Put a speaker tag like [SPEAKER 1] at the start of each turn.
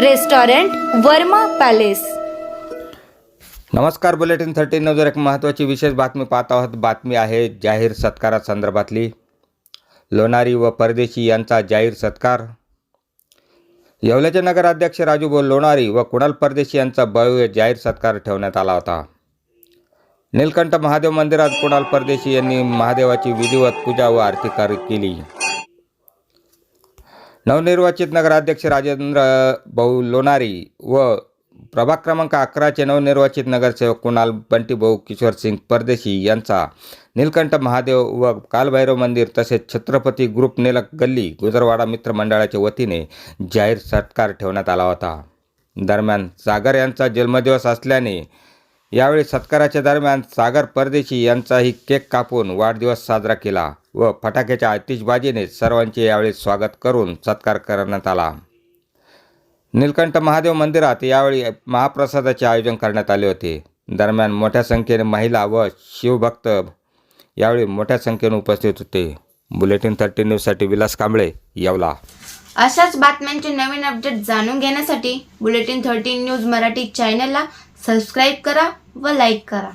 [SPEAKER 1] Restaurant Varma palace.
[SPEAKER 2] नमस्कार bulletin thirteen नजर एक महत्त्वाची विशेष बातमी पाहत आहोत. बातमी आहे जाहीर सत्कारासंदर्भातली लोणारी व परदेशी यांचा जाहीर सत्कार. येवल्याचे नगराध्यक्ष राजू बोल लोणारी व कुणाल परदेशी यांचा भव्य जाहीर सत्कार ठेवण्यात आला होता. नीलकंठ महादेव मंदिरात कुणाल परदेशी यांनी महादेवाची विधिवत पूजा व आरती कर- केली. नवनिर्वाचित नगराध्यक्ष राजेंद्र भाऊ लोणारी व प्रभाग क्रमांक अकराचे नवनिर्वाचित नगरसेवक कुणाल बंटीभाऊ किशोर सिंग परदेशी यांचा नीलकंठ महादेव व कालभैरव मंदिर तसेच छत्रपती ग्रुप नेलक गल्ली गुजरवाडा मित्र मंडळाच्या वतीने जाहीर सत्कार ठेवण्यात आला होता. दरम्यान सागर यांचा जन्मदिवस असल्याने यावेळी सत्काराच्या दरम्यान सागर परदेशी यांचाही केक कापून वाढदिवस साजरा केला व फटाक्याच्या आतिषबाजीने सर्वांचे यावेळी स्वागत करून सत्कार करण्यात आला. निलकंठ महादेव मंदिरात यावेळी महाप्रसादाचे आयोजन करण्यात आले होते. दरम्यान मोठ्या संख्येने महिला व शिवभक्त यावेळी मोठ्या संख्येने उपस्थित होते. बुलेटिन थर्टी न्यूजसाठी विलास कांबळे येवला.
[SPEAKER 3] अशाच बातम्यांचे नवीन अपडेट जाणून घेण्यासाठी बुलेटिन थर्टीन न्यूज मराठी चॅनलला सबस्क्राईब करा. व लाईक करा.